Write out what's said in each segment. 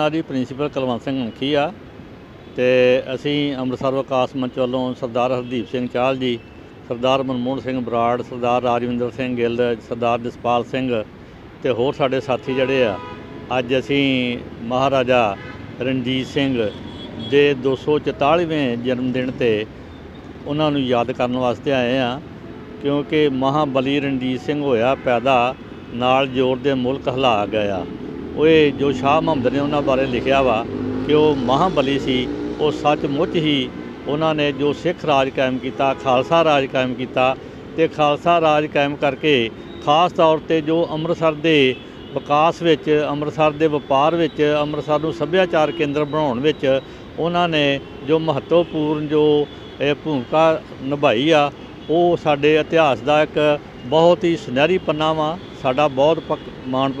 ਮੇਰਾ ਦੀ ਪ੍ਰਿੰਸੀਪਲ ਕੁਲਵੰਤ ਸਿੰਘ ਮਨਖੀ ਆ ਤੇ ਅਸੀਂ ਅੰਮ੍ਰਿਤਸਰ ਵਿਕਾਸ ਮੰਚ ਵੱਲੋਂ ਸਰਦਾਰ ਹਰਦੀਪ ਸਿੰਘ ਚਾਹਲ ਜੀ, ਸਰਦਾਰ ਮਨਮੋਹਨ ਸਿੰਘ ਬਰਾੜ, ਸਰਦਾਰ ਰਾਜਵਿੰਦਰ ਸਿੰਘ ਗਿੱਲ, ਸਰਦਾਰ ਜਸਪਾਲ ਸਿੰਘ ਤੇ ਹੋਰ ਸਾਡੇ ਸਾਥੀ ਜਿਹੜੇ ਆ, ਅੱਜ ਅਸੀਂ ਮਹਾਰਾਜਾ ਰਣਜੀਤ ਸਿੰਘ ਦੇ 244ਵੇਂ ਜਨਮ ਦਿਨ ਤੇ ਉਹਨਾਂ ਨੂੰ ਯਾਦ ਕਰਨ ਵਾਸਤੇ ਆਏ ਆ, ਕਿਉਂਕਿ ਮਹਾਬਲੀ ਰਣਜੀਤ ਸਿੰਘ ਹੋਇਆ, ਪੈਦਾ ਨਾਲ ਜੋਰ ਦੇ ਮੁਲਕ ਹਿਲਾ ਗਿਆ। ਉਹ ਜੋ ਸ਼ਾਹ ਮੁਹੰਮਦ ਨੇ ਉਹਨਾਂ ਬਾਰੇ ਲਿਖਿਆ ਵਾ ਕਿ ਉਹ ਮਹਾਬਲੀ ਸੀ, ਉਹ ਸੱਚਮੁੱਚ ਹੀ ਉਹਨਾਂ ਨੇ ਜੋ ਸਿੱਖ ਰਾਜ ਕਾਇਮ ਕੀਤਾ, ਖਾਲਸਾ ਰਾਜ ਕਾਇਮ ਕੀਤਾ ਤੇ ਖਾਲਸਾ ਰਾਜ ਕਾਇਮ ਕਰਕੇ ਖਾਸ ਤੌਰ ਤੇ ਜੋ ਅੰਮ੍ਰਿਤਸਰ ਦੇ ਵਿਕਾਸ ਵਿੱਚ, ਅੰਮ੍ਰਿਤਸਰ ਦੇ ਵਪਾਰ ਵਿੱਚ, ਅੰਮ੍ਰਿਤਸਰ ਨੂੰ ਸੱਭਿਆਚਾਰ ਕੇਂਦਰ ਬਣਾਉਣ ਵਿੱਚ ਉਹਨਾਂ ਨੇ ਜੋ ਮਹੱਤਵਪੂਰਨ ਜੋ ਇਹ ਭੂਮਿਕਾ ਨਿਭਾਈ ਆ ਉਹ ਸਾਡੇ ਇਤਿਹਾਸ ਦਾ ਇੱਕ ਬਹੁਤ ਹੀ ਸੁਨਹਿਰੀ ਪੰਨਾ ਵਾ, ਸਾਡਾ ਬਹੁਤ ਪੱਕ- ਮਾਣ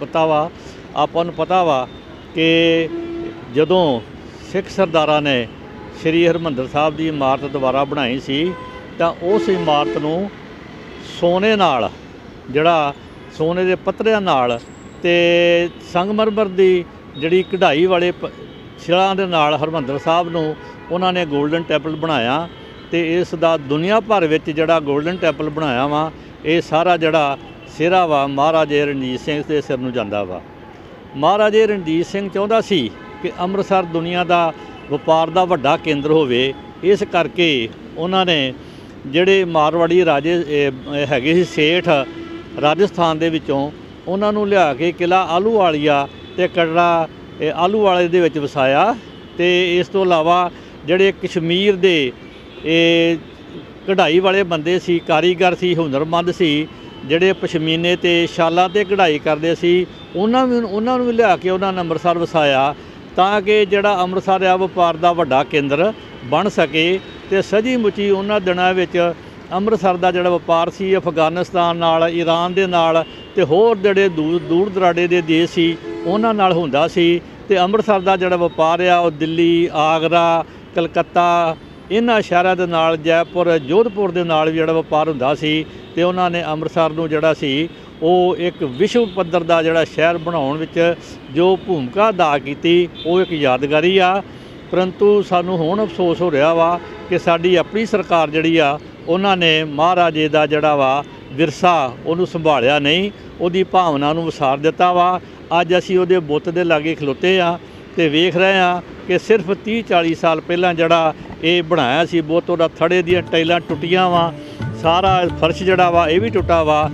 ਪਤਾ ਵਾ। ਆਪਾਂ ਨੂੰ ਪਤਾ ਵਾ ਕਿ ਜਦੋਂ ਸਿੱਖ ਸਰਦਾਰਾਂ ਨੇ ਸ੍ਰੀ ਹਰਿਮੰਦਰ ਸਾਹਿਬ ਦੀ ਇਮਾਰਤ ਦੁਬਾਰਾ ਬਣਾਈ ਸੀ, ਤਾਂ ਉਸ ਇਮਾਰਤ ਨੂੰ ਸੋਨੇ ਨਾਲ, ਜਿਹੜਾ ਸੋਨੇ ਦੇ ਪੱਤਰਿਆਂ ਨਾਲ ਤੇ ਸੰਗਮਰਮਰ ਦੀ ਜਿਹੜੀ ਕਢਾਈ ਵਾਲੇ ਪ- ਦੇ ਨਾਲ ਹਰਿਮੰਦਰ ਸਾਹਿਬ ਨੂੰ ਉਹਨਾਂ ਨੇ 골ਡਨ ਟੈਂਪਲ ਬਣਾਇਆ। ਤੇ ਇਸ ਦਾ ਦੁਨੀਆ ਭਰ ਵਿੱਚ ਜਿਹੜਾ 골ਡਨ ਟੈਂਪਲ ਬਣਾਇਆ ਵਾ, ਇਹ ਸਾਰਾ ਜਿਹੜਾ ਸਿਰਾ ਵਾ, ਮਹਾਰਾਜੇ ਰਣਜੀਤ ਸਿੰਘ ਦੇ ਸਿਰ ਨੂੰ ਜਾਂਦਾ ਵਾ। ਮਹਾਰਾਜੇ ਰਣਜੀਤ ਸਿੰਘ ਚਾਹੁੰਦਾ ਸੀ ਕਿ ਅੰਮ੍ਰਿਤਸਰ ਦੁਨੀਆ ਦਾ ਵਪਾਰ ਦਾ ਵੱਡਾ ਕੇਂਦਰ ਹੋਵੇ। ਇਸ ਕਰਕੇ ਉਹਨਾਂ ਨੇ ਜਿਹੜੇ ਮਾਰਵਾੜੀ ਰਾਜੇ ਹੈਗੇ ਸੀ ਸੇਠ ਰਾਜਸਥਾਨ ਦੇ ਵਿੱਚੋਂ, ਉਹਨਾਂ ਨੂੰ ਲਿਆ ਕੇ ਕਿਲਾ ਆਲੂਵਾਲੀਆ ਤੇ ਕਟੜਾ ਆਲੂ ਵਾਲੇ ਦੇ ਵਿੱਚ ਵਸਾਇਆ। ਤੇ ਇਸ ਤੋਂ ਇਲਾਵਾ ਜਿਹੜੇ ਕਸ਼ਮੀਰ ਦੇ ਇਹ ਕਢਾਈ ਵਾਲੇ ਬੰਦੇ ਸੀ, ਕਾਰੀਗਰ ਸੀ, ਹੁਨਰਮੰਦ ਸੀ, ਜਿਹੜੇ ਪਸ਼ਮੀਨੇ ਤੇ ਸ਼ਾਲਾਂ ਤੇ ਕਢਾਈ ਕਰਦੇ ਸੀ, ਉਹਨਾਂ ਵੀ ਉਹਨਾਂ ਨੂੰ ਵੀ ਲਿਆ ਕੇ ਉਹਨਾਂ ਨੇ ਅੰਮ੍ਰਿਤਸਰ ਵਸਾਇਆ, ਤਾਂ ਕਿ ਜਿਹੜਾ ਅੰਮ੍ਰਿਤਸਰ ਆ ਵਪਾਰ ਦਾ ਵੱਡਾ ਕੇਂਦਰ ਬਣ ਸਕੇ ਤੇ ਸਜੀ ਮੁਚੀ ਉਹਨਾਂ ਦਿਨਾਂ ਵਿੱਚ ਅੰਮ੍ਰਿਤਸਰ ਦਾ ਜਿਹੜਾ ਵਪਾਰ ਸੀ, ਅਫਗਾਨਿਸਤਾਨ ਨਾਲ ਈਰਾਨ ਦੇ ਨਾਲ ਤੇ ਹੋਰ ਜਿਹੜੇ ਦੂਰ ਦੂਰ ਦਰਾਡੇ ਦੇ ਦੇਸ਼ ਸੀ, ਉਹਨਾਂ ਨਾਲ ਹੁੰਦਾ ਸੀ ਤੇ ਅੰਮ੍ਰਿਤਸਰ ਦਾ ਜਿਹੜਾ ਵਪਾਰ ਆ ਉਹ ਦਿੱਲੀ, ਆਗਰਾ, ਕਲਕੱਤਾ ਇਹਨਾਂ ਸ਼ਹਿਰਾਂ ਦੇ ਨਾਲ ਜੈਪੁਰ, ਜੋਧਪੁਰ ਦੇ ਨਾਲ ਵੀ ਜਿਹੜਾ ਵਪਾਰ ਹੁੰਦਾ ਸੀ ਤੇ ਉਹਨਾਂ ਨੇ ਅੰਮ੍ਰਿਤਸਰ ਨੂੰ ਜਿਹੜਾ ਸੀ, ਉਹ ਇੱਕ ਵਿਸ਼ਵ ਪੱਧਰ ਦਾ ਜਿਹੜਾ ਸ਼ਹਿਰ ਬਣਾਉਣ ਵਿੱਚ ਜੋ ਭੂਮਿਕਾ ਅਦਾ ਕੀਤੀ, ਉਹ ਇੱਕ ਯਾਦਗਾਰੀ ਆ। ਪਰੰਤੂ ਸਾਨੂੰ ਹੁਣ ਅਫਸੋਸ ਹੋ ਰਿਹਾ ਵਾ ਕਿ ਸਾਡੀ ਆਪਣੀ ਸਰਕਾਰ ਜਿਹੜੀ ਆ, ਉਹਨਾਂ ਨੇ ਮਹਾਰਾਜੇ ਦਾ ਜਿਹੜਾ ਵਾ ਵਿਰਸਾ ਉਹਨੂੰ ਸੰਭਾਲਿਆ ਨਹੀਂ, ਉਹਦੀ ਭਾਵਨਾ ਨੂੰ ਵਿਸਾਰ ਦਿੱਤਾ ਵਾ। ਅੱਜ ਅਸੀਂ ਉਹਦੇ ਬੁੱਤ ਦੇ ਲਾਗੇ ਖਲੋਤੇ ਆ ਤੇ ਵੇਖ ਰਹੇ ਆ ਕਿ ਸਿਰਫ 30 40 ਸਾਲ ਪਹਿਲਾਂ ਜਿਹੜਾ ਇਹ ਬਣਾਇਆ ਸੀ, ਬਹੁਤ ਉਹਦਾ ਥੜੇ ਦੀਆਂ ਟਾਈਲਾਂ ਟੁੱਟੀਆਂ ਵਾ, ਸਾਰਾ ਫਰਸ਼ ਜਿਹੜਾ ਵਾ ਇਹ ਵੀ ਟੁੱਟਾ ਵਾ।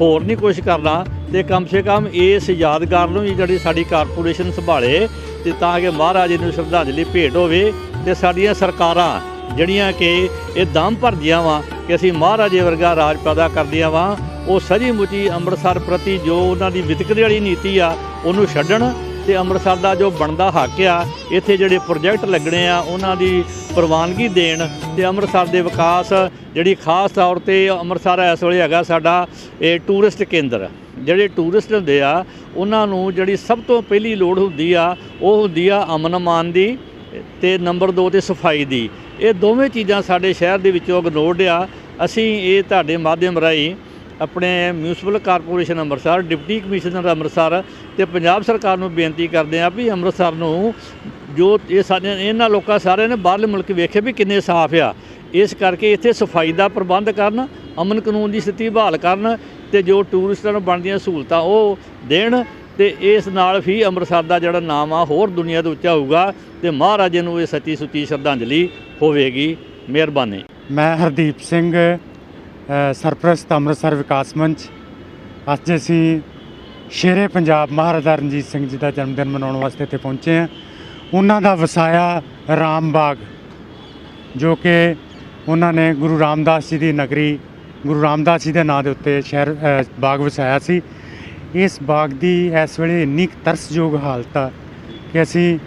ਹੋਰ ਨਹੀਂ ਕੁਛ ਕਰਨਾ ਤੇ ਕਮ ਸੇ ਕਮ ਇਸ ਯਾਦਗਾਰ ਨੂੰ ਵੀ ਜਿਹੜੀ ਸਾਡੀ ਕਾਰਪੋਰੇਸ਼ਨ ਸੰਭਾਲੇ ਤੇ ਤਾਂ ਕਿ ਮਹਾਰਾਜੇ ਨੂੰ ਸ਼ਰਧਾਂਜਲੀ ਭੇਟ ਹੋਵੇ ਤੇ ਸਾਡੀਆਂ ਸਰਕਾਰਾਂ ਜਿਹੜੀਆਂ ਕਿ ਇਹ ਦਮ ਭਰਦੀਆਂ ਵਾ ਕਿ ਅਸੀਂ ਮਹਾਰਾਜੇ ਵਰਗਾ ਰਾਜ ਪੈਦਾ ਕਰਦੀਆਂ ਵਾ, ਉਹ ਸਜੀ ਮੁਚੀ ਅੰਮ੍ਰਿਤਸਰ ਪ੍ਰਤੀ ਜੋ ਉਹਨਾਂ ਦੀ ਵਿਤਕਰੇ ਵਾਲੀ ਨੀਤੀ ਆ, ਉਹਨੂੰ ਛੱਡਣ ਤੇ ਅੰਮ੍ਰਿਤਸਰ ਦਾ ਜੋ ਬਣਦਾ ਹੱਕ ਆ, ਇੱਥੇ ਜਿਹੜੇ ਪ੍ਰੋਜੈਕਟ ਲੱਗਣੇ ਆ, ਉਹਨਾਂ ਦੀ ਪ੍ਰਵਾਨਗੀ ਦੇਣ ਤੇ ਅੰਮ੍ਰਿਤਸਰ ਦੇ ਵਿਕਾਸ ਜਿਹੜੀ ਖਾਸ ਤੌਰ ਤੇ ਅੰਮ੍ਰਿਤਸਰ ਇਸ ਵੇਲੇ ਹੈਗਾ ਸਾਡਾ, ਇਹ ਟੂਰਿਸਟ ਕੇਂਦਰ। ਜਿਹੜੇ ਟੂਰਿਸਟ ਹੁੰਦੇ ਆ, ਉਹਨਾਂ ਨੂੰ ਜਿਹੜੀ ਸਭ ਤੋਂ ਪਹਿਲੀ ਲੋੜ ਹੁੰਦੀ ਆ, ਉਹ ਹੁੰਦੀ ਆ ਅਮਨ ਅਮਾਨ ਦੀ ਤੇ ਨੰਬਰ 2 ਤੇ ਸਫ਼ਾਈ ਦੀ। ਇਹ ਦੋਵੇਂ ਚੀਜ਼ਾਂ ਸਾਡੇ ਸ਼ਹਿਰ ਦੇ ਵਿੱਚੋਂ ਇਗਨੋਰਡ ਆ। ਅਸੀਂ ਇਹ ਤੁਹਾਡੇ ਮਾਧਿਅਮ ਰਾਹੀਂ ਆਪਣੇ municipal corporation Amritsar deputy commissioner Amritsar ਤੇ ਪੰਜਾਬ ਸਰਕਾਰ ਨੂੰ ਬੇਨਤੀ ਕਰਦੇ ਆ ਵੀ ਅੰਮ੍ਰਿਤਸਰ ਨੂੰ ਜੋ ਇਹ ਸਾਡੇ ਇਹਨਾਂ ਲੋਕਾਂ ਸਾਰਿਆਂ ਨੇ ਬਾਹਰਲੇ ਮੁਲਕ ਵੇਖੇ ਵੀ ਕਿੰਨੇ ਸਾਫ਼ ਆ। ਇਸ ਕਰਕੇ ਇੱਥੇ ਸਫ਼ਾਈ ਦਾ ਪ੍ਰਬੰਧ ਕਰਨ, ਅਮਨ ਕਾਨੂੰਨ ਦੀ ਸਥਿਤੀ ਬਹਾਲ ਕਰਨ ਤੇ ਜੋ ਟੂਰਿਸਟਾਂ ਨੂੰ ਬਣਦੀਆਂ ਸਹੂਲਤਾਂ ਉਹ ਦੇਣ ਤੇ ਇਸ ਨਾਲ ਵੀ ਅੰਮ੍ਰਿਤਸਰ ਦਾ ਜਿਹੜਾ ਨਾਮ ਆ ਹੋਰ ਦੁਨੀਆ ਤੋਂ ਉੱਚਾ ਹੋਊਗਾ ਤੇ ਮਹਾਰਾਜੇ ਨੂੰ ਇਹ ਸੱਚੀ ਸੁੱਚੀ ਸ਼ਰਧਾਂਜਲੀ ਹੋਵੇਗੀ। ਮਿਹਰਬਾਨੀ। ਮੈਂ ਹਰਦੀਪ ਸਿੰਘ ਸਰਪ੍ਰਸਤ ਅੰਮ੍ਰਿਤਸਰ ਵਿਕਾਸ ਮੰਚ। ਅੱਜ ਅਸੀਂ ਸ਼ੇਰੇ ਪੰਜਾਬ ਮਹਾਰਾਜਾ ਰਣਜੀਤ ਸਿੰਘ ਜੀ ਦਾ ਜਨਮ ਦਿਨ ਮਨਾਉਣ ਵਾਸਤੇ ਇੱਥੇ ਪਹੁੰਚੇ ਹਾਂ। ਉਹਨਾਂ ਦਾ ਵਸਾਇਆ ਰਾਮ ਬਾਗ, ਜੋ ਕਿ ਉਹਨਾਂ ਨੇ ਗੁਰੂ ਰਾਮਦਾਸ ਜੀ ਦੀ ਨਗਰੀ, ਗੁਰੂ ਰਾਮਦਾਸ ਜੀ ਦੇ ਨਾਂ ਦੇ ਉੱਤੇ ਸ਼ਹਿਰ ਬਾਗ ਵਸਾਇਆ ਸੀ। ਇਸ ਬਾਗ ਦੀ ਇਸ ਵੇਲੇ ਇੰਨੀ ਕੁ ਤਰਸਯੋਗ ਹਾਲਤ ਆ ਕਿ ਅਸੀਂ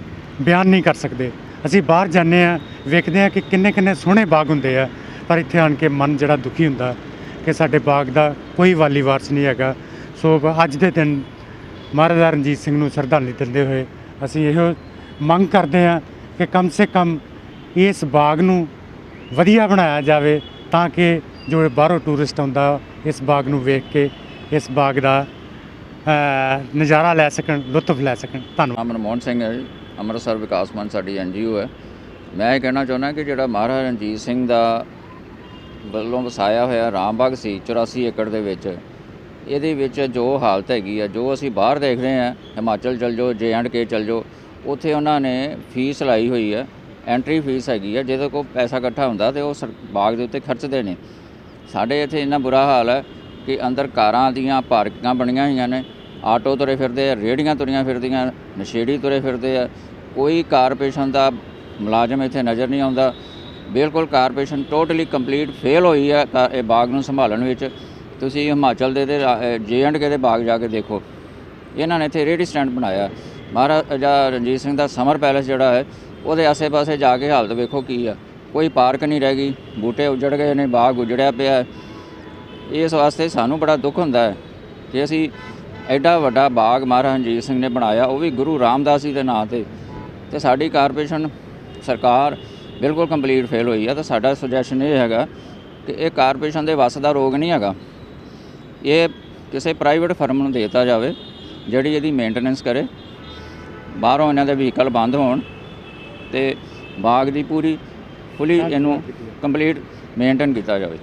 ਬਿਆਨ ਨਹੀਂ ਕਰ ਸਕਦੇ। ਅਸੀਂ ਬਾਹਰ ਜਾਂਦੇ ਆ ਵੇਖਦੇ ਆ ਕਿ ਕਿੰਨੇ ਕਿੰਨੇ ਸੋਹਣੇ ਬਾਗ ਹੁੰਦੇ ਆ। ਪਰ ਇੱਥੇ ਆਣ ਕੇ ਮਨ ਜਿਹੜਾ ਦੁਖੀ ਹੁੰਦਾ ਕਿ ਸਾਡੇ ਬਾਗ ਦਾ ਕੋਈ ਵਾਲੀ ਵਾਰਸ ਨਹੀਂ ਹੈਗਾ। ਸੋ ਅੱਜ ਦੇ ਦਿਨ ਮਹਾਰਾਜਾ ਰਣਜੀਤ ਸਿੰਘ ਨੂੰ ਸ਼ਰਧਾਂਜਲੀ ਦਿੰਦੇ ਹੋਏ ਅਸੀਂ ਇਹੋ ਮੰਗ ਕਰਦੇ ਹਾਂ ਕਿ ਕਮ ਸੇ ਕਮ ਇਸ ਬਾਗ ਨੂੰ ਵਧੀਆ ਬਣਾਇਆ ਜਾਵੇ ਤਾਂ ਕਿ ਜੋ ਬਾਹਰੋਂ ਟੂਰਿਸਟ ਆਉਂਦਾ ਇਸ ਬਾਗ ਨੂੰ ਵੇਖ ਕੇ ਇਸ ਬਾਗ ਦਾ ਨਜ਼ਾਰਾ ਲੈ ਸਕਣ, ਲੁਤਫ ਲੈ ਸਕਣ। ਧੰਨਵਾਦ। ਮਨਮੋਹਨ ਸਿੰਘ ਹੈ ਅੰਮ੍ਰਿਤਸਰ ਵਿਕਾਸ ਮੰਚ ਸਾਡੀ ਐਨਜੀਓ ਹੈ। ਮੈਂ ਇਹ ਕਹਿਣਾ ਚਾਹੁੰਦਾ ਕਿ ਜਿਹੜਾ ਮਹਾਰਾਜਾ ਰਣਜੀਤ ਸਿੰਘ ਦਾ ਵੱਲੋਂ ਵਸਾਇਆ ਹੋਇਆ ਰਾਮਬਾਗ ਸੀ 84 ਏਕੜ ਦੇ ਵਿੱਚ। ਇਹਦੇ ਵਿੱਚ ਜੋ ਹਾਲਤ ਹੈਗੀ ਆ, ਜੋ ਅਸੀਂ ਬਾਹਰ ਦੇਖ ਰਹੇ ਹਾਂ ਹਿਮਾਚਲ ਚਲ ਜਾਓ, ਜੇ ਐਂਡ ਕੇ ਚਲ ਜਾਓ, ਉੱਥੇ ਉਹਨਾਂ ਨੇ ਫੀਸ ਲਾਈ ਹੋਈ ਹੈ ਐਂਟਰੀ ਫੀਸ ਹੈਗੀ ਆ, ਜਿਹਦੇ ਕੋਲ ਪੈਸਾ ਇਕੱਠਾ ਹੁੰਦਾ ਤੇ ਉਹ ਸਰ- ਬਾਗ ਦੇ ਉੱਤੇ ਖਰਚਦੇ ਨੇ। ਸਾਡੇ ਇੱਥੇ ਇੰਨਾ ਬੁਰਾ ਹਾਲ ਹੈ ਕਿ ਅੰਦਰ ਕਾਰਾਂ ਦੀਆਂ ਪਾਰਕਿੰਗਾਂ ਬਣੀਆਂ ਹੋਈਆਂ ਨੇ, ਆਟੋ ਤੁਰੇ ਫਿਰਦੇ ਆ ਰੇੜੀਆਂ ਤੁਰੀਆਂ ਫਿਰਦੀਆਂ, ਨਸ਼ੇੜੀ ਤੁਰੇ ਫਿਰਦੇ ਆ, ਕੋਈ ਕਾਰਪੋਰੇਸ਼ਨ ਦਾ ਮੁਲਾਜ਼ਮ ਇੱਥੇ ਨਜ਼ਰ ਨਹੀਂ ਆਉਂਦਾ। ਬਿਲਕੁਲ ਕਾਰਪੋਰੇਸ਼ਨ ਟੋਟਲੀ ਕੰਪਲੀਟ ਫੇਲ ਹੋਈ ਹੈ ਕਾ- ਇਹ ਬਾਗ ਨੂੰ ਸੰਭਾਲਣ ਵਿੱਚ। ਤੁਸੀਂ ਹਿਮਾਚਲ ਦੇ ਦੇ ਜੇ ਐਂਡ ਕੇ ਦੇ ਬਾਗ ਜਾ ਕੇ ਦੇਖੋ। ਇਹਨਾਂ ਨੇ ਇੱਥੇ ਰੇੜੀ ਸਟੈਂਡ ਬਣਾਇਆ। ਮਹਾਰਾਜਾ ਰਣਜੀਤ ਸਿੰਘ ਦਾ ਸਮਰ ਪੈਲੇਸ ਜਿਹੜਾ ਹੈ, ਉਹਦੇ ਆਸੇ-ਪਾਸੇ ਜਾ ਕੇ ਹਾਲਤ ਵੇਖੋ ਕੀ ਆ। ਕੋਈ ਪਾਰਕ ਨਹੀਂ ਰਹਿ ਗਈ। ਬੂਟੇ ਉਜੜ ਗਏ ਨੇ, ਬਾਗ ਉਜੜਿਆ ਪਿਆ ਇਸ ਵਾਸਤੇ ਸਾਨੂੰ ਬੜਾ ਦੁੱਖ ਹੁੰਦਾ ਹੈ ਕਿ ਅਸੀਂ ਐਡਾ ਵੱਡਾ ਬਾਗ ਮਹਾਰਾਜਾ ਰਣਜੀਤ ਸਿੰਘ ਨੇ ਬਣਾਇਆ। ਉਹ ਵੀ ਗੁਰੂ ਰਾਮਦਾਸ ਜੀ ਦੇ ਨਾਂ ਤੇ। ਤੇ ਸਾਡੀ ਕਾਰਪੋਰੇਸ਼ਨ ਸਰਕਾਰ ਬਿਲਕੁਲ ਕੰਪਲੀਟ ਫੇਲ ਹੋਈ ਹੈ ਤਾਂ ਸਾਡਾ ਸੁਜੈਸ਼ਨ ਇਹ ਹੈਗਾ ਕਿ ਇਹ ਕਾਰਪੋਰੇਸ਼ਨ ਦੇ ਵੱਸ ਦਾ ਰੋਗ ਨਹੀਂ ਹੈਗਾ। ਇਹ ਕਿਸੇ ਪ੍ਰਾਈਵੇਟ ਫਰਮ ਨੂੰ ਦੇ ਦਿੱਤਾ ਜਾਵੇ ਜਿਹੜੀ ਇਹਦੀ ਮੇਨਟੇਨੈਂਸ ਕਰੇ। ਬਾਹਰੋਂ ਇਹਨਾਂ ਦੇ ਵਹੀਕਲ ਬੰਦ ਹੋਣ ਤੇ ਬਾਗ ਦੀ ਪੂਰੀ ਫੁੱਲੀ ਇਹਨੂੰ ਕੰਪਲੀਟ ਮੇਨਟੇਨ ਕੀਤਾ ਜਾਵੇ।